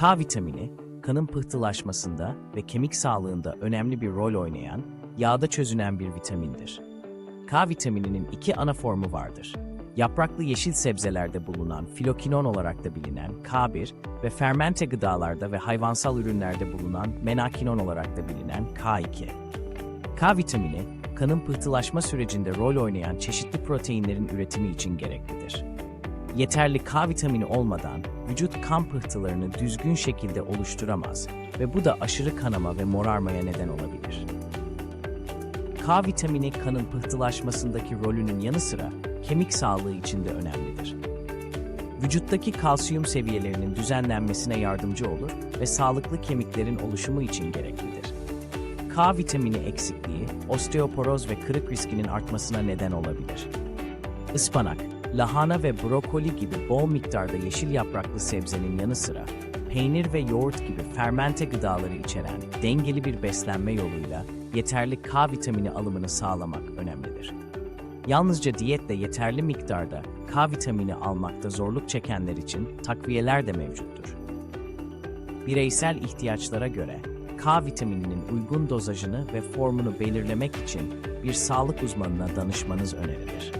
K vitamini, kanın pıhtılaşmasında ve kemik sağlığında önemli bir rol oynayan, yağda çözünen bir vitamindir. K vitamininin iki ana formu vardır. Yapraklı yeşil sebzelerde bulunan filokinon olarak da bilinen K1 ve fermente gıdalarda ve hayvansal ürünlerde bulunan menakinon olarak da bilinen K2. K vitamini, kanın pıhtılaşma sürecinde rol oynayan çeşitli proteinlerin üretimi için gereklidir. Yeterli K vitamini olmadan vücut kan pıhtılarını düzgün şekilde oluşturamaz ve bu da aşırı kanama ve morarmaya neden olabilir. K vitamini kanın pıhtılaşmasındaki rolünün yanı sıra kemik sağlığı için de önemlidir. Vücuttaki kalsiyum seviyelerinin düzenlenmesine yardımcı olur ve sağlıklı kemiklerin oluşumu için gereklidir. K vitamini eksikliği, osteoporoz ve kırık riskinin artmasına neden olabilir. Ispanak, lahana ve brokoli gibi bol miktarda yeşil yapraklı sebzenin yanı sıra peynir ve yoğurt gibi fermente gıdaları içeren dengeli bir beslenme yoluyla yeterli K vitamini alımını sağlamak önemlidir. Yalnızca diyetle yeterli miktarda K vitamini almakta zorluk çekenler için takviyeler de mevcuttur. Bireysel ihtiyaçlara göre K vitamininin uygun dozajını ve formunu belirlemek için bir sağlık uzmanına danışmanız önerilir.